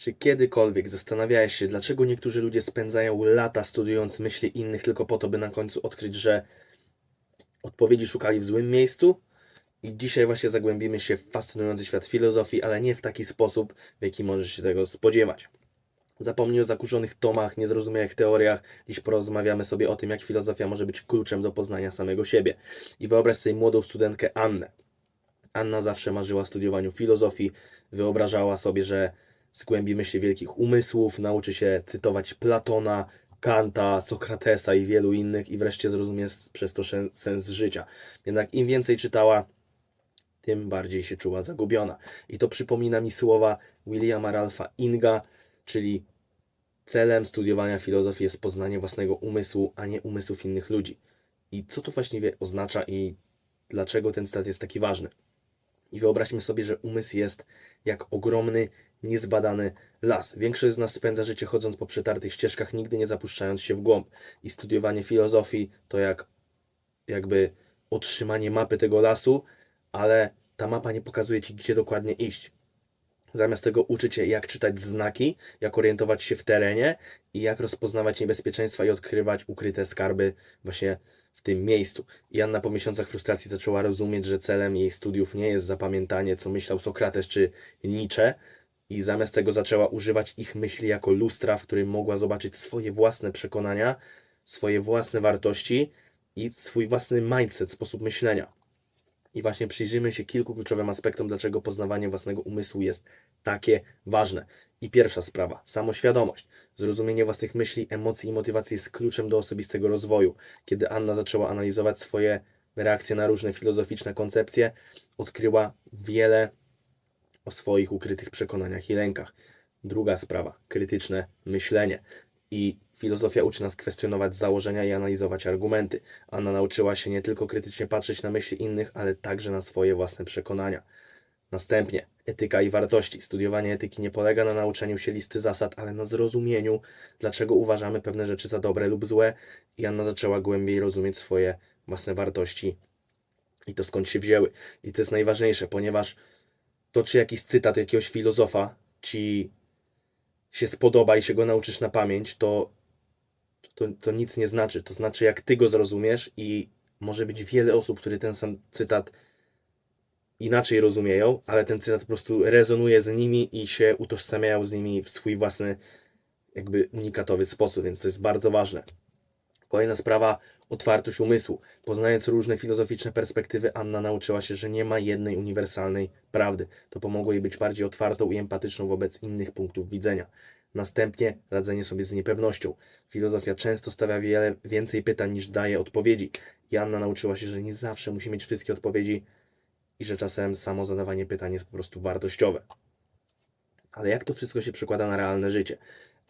Czy kiedykolwiek zastanawiałeś się, dlaczego niektórzy ludzie spędzają lata studiując myśli innych tylko po to, by na końcu odkryć, że odpowiedzi szukali w złym miejscu? I dzisiaj właśnie zagłębimy się w fascynujący świat filozofii, ale nie w taki sposób, w jaki możesz się tego spodziewać. Zapomnij o zakurzonych tomach, niezrozumiałych teoriach, dziś porozmawiamy sobie o tym, jak filozofia może być kluczem do poznania samego siebie. I wyobraź sobie młodą studentkę Annę. Anna zawsze marzyła o studiowaniu filozofii, wyobrażała sobie, że zgłębimy się wielkich umysłów, nauczy się cytować Platona, Kanta, Sokratesa i wielu innych i wreszcie zrozumie przez to sens życia. Jednak im więcej czytała, tym bardziej się czuła zagubiona. I to przypomina mi słowa Williama Ralpha Inga, czyli celem studiowania filozofii jest poznanie własnego umysłu, a nie umysłów innych ludzi. I co to właściwie oznacza i dlaczego ten stat jest taki ważny? I wyobraźmy sobie, że umysł jest jak ogromny, niezbadany las. Większość z nas spędza życie chodząc po przetartych ścieżkach, nigdy nie zapuszczając się w głąb. I studiowanie filozofii to jak jakby otrzymanie mapy tego lasu, ale ta mapa nie pokazuje ci, gdzie dokładnie iść. Zamiast tego uczy cię, jak czytać znaki, jak orientować się w terenie i jak rozpoznawać niebezpieczeństwa i odkrywać ukryte skarby właśnie w tym miejscu. I Anna po miesiącach frustracji zaczęła rozumieć, że celem jej studiów nie jest zapamiętanie, co myślał Sokrates czy Nietzsche, i zamiast tego zaczęła używać ich myśli jako lustra, w którym mogła zobaczyć swoje własne przekonania, swoje własne wartości i swój własny mindset, sposób myślenia. I właśnie przyjrzymy się kilku kluczowym aspektom, dlaczego poznawanie własnego umysłu jest takie ważne. I pierwsza sprawa, samoświadomość. Zrozumienie własnych myśli, emocji i motywacji jest kluczem do osobistego rozwoju. Kiedy Anna zaczęła analizować swoje reakcje na różne filozoficzne koncepcje, odkryła wiele o swoich ukrytych przekonaniach i lękach. Druga sprawa, krytyczne myślenie. I filozofia uczy nas kwestionować założenia i analizować argumenty. Anna nauczyła się nie tylko krytycznie patrzeć na myśli innych, ale także na swoje własne przekonania. Następnie etyka i wartości. Studiowanie etyki nie polega na nauczeniu się listy zasad, ale na zrozumieniu, dlaczego uważamy pewne rzeczy za dobre lub złe. I Anna zaczęła głębiej rozumieć swoje własne wartości i to skąd się wzięły. I to jest najważniejsze, ponieważ to, czy jakiś cytat jakiegoś filozofa ci się spodoba i się go nauczysz na pamięć, to, to, to nic nie znaczy. To znaczy, jak ty go zrozumiesz, i może być wiele osób, które ten sam cytat inaczej rozumieją, ale ten cytat po prostu rezonuje z nimi i się utożsamiają z nimi w swój własny, jakby unikatowy sposób, więc to jest bardzo ważne. Kolejna sprawa, otwartość umysłu. Poznając różne filozoficzne perspektywy, Anna nauczyła się, że nie ma jednej uniwersalnej prawdy. To pomogło jej być bardziej otwartą i empatyczną wobec innych punktów widzenia. Następnie radzenie sobie z niepewnością. Filozofia często stawia wiele więcej pytań niż daje odpowiedzi. I Anna nauczyła się, że nie zawsze musi mieć wszystkie odpowiedzi i że czasem samo zadawanie pytań jest po prostu wartościowe. Ale jak to wszystko się przekłada na realne życie?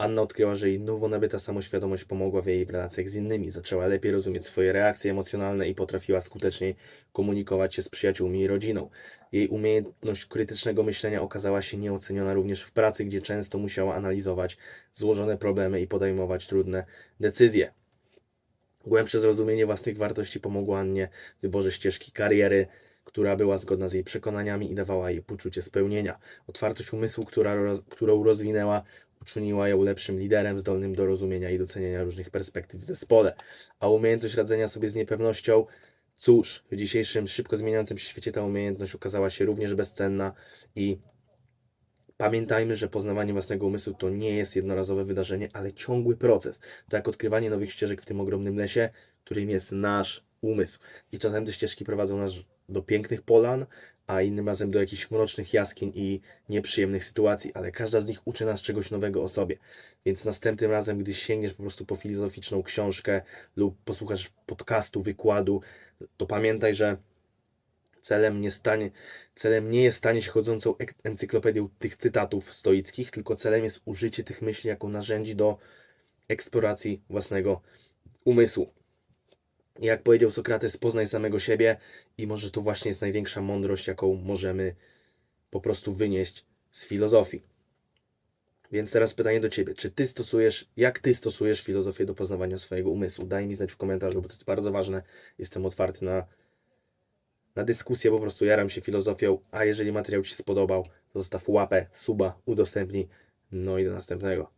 Anna odkryła, że jej nowo nabyta samoświadomość pomogła w jej relacjach z innymi. Zaczęła lepiej rozumieć swoje reakcje emocjonalne i potrafiła skuteczniej komunikować się z przyjaciółmi i rodziną. Jej umiejętność krytycznego myślenia okazała się nieoceniona również w pracy, gdzie często musiała analizować złożone problemy i podejmować trudne decyzje. Głębsze zrozumienie własnych wartości pomogło Annie w wyborze ścieżki kariery, która była zgodna z jej przekonaniami i dawała jej poczucie spełnienia. Otwartość umysłu, która, którą rozwinęła, uczyniła ją lepszym liderem, zdolnym do rozumienia i docenienia różnych perspektyw w zespole. A umiejętność radzenia sobie z niepewnością, cóż, w dzisiejszym szybko zmieniającym się świecie ta umiejętność okazała się również bezcenna i Pamiętajmy, że poznawanie własnego umysłu to nie jest jednorazowe wydarzenie, ale ciągły proces. To jak odkrywanie nowych ścieżek w tym ogromnym lesie, którym jest nasz umysł. I czasem te ścieżki prowadzą nas do pięknych polan, a innym razem do jakichś mrocznych jaskiń i nieprzyjemnych sytuacji, ale każda z nich uczy nas czegoś nowego o sobie. Więc następnym razem, gdy sięgniesz po prostu po filozoficzną książkę lub posłuchasz podcastu, wykładu, to pamiętaj, że celem nie, stanie, celem nie jest stanie się chodzącą encyklopedią tych cytatów stoickich, tylko celem jest użycie tych myśli jako narzędzi do eksploracji własnego umysłu. Jak powiedział Sokrates, poznaj samego siebie i może to właśnie jest największa mądrość, jaką możemy po prostu wynieść z filozofii. Więc teraz pytanie do Ciebie. Czy Ty stosujesz, jak Ty stosujesz filozofię do poznawania swojego umysłu? Daj mi znać w komentarzu, bo to jest bardzo ważne. Jestem otwarty na, na dyskusję, po prostu jaram się filozofią, a jeżeli materiał Ci się spodobał, to zostaw łapę, suba, udostępnij No i do następnego.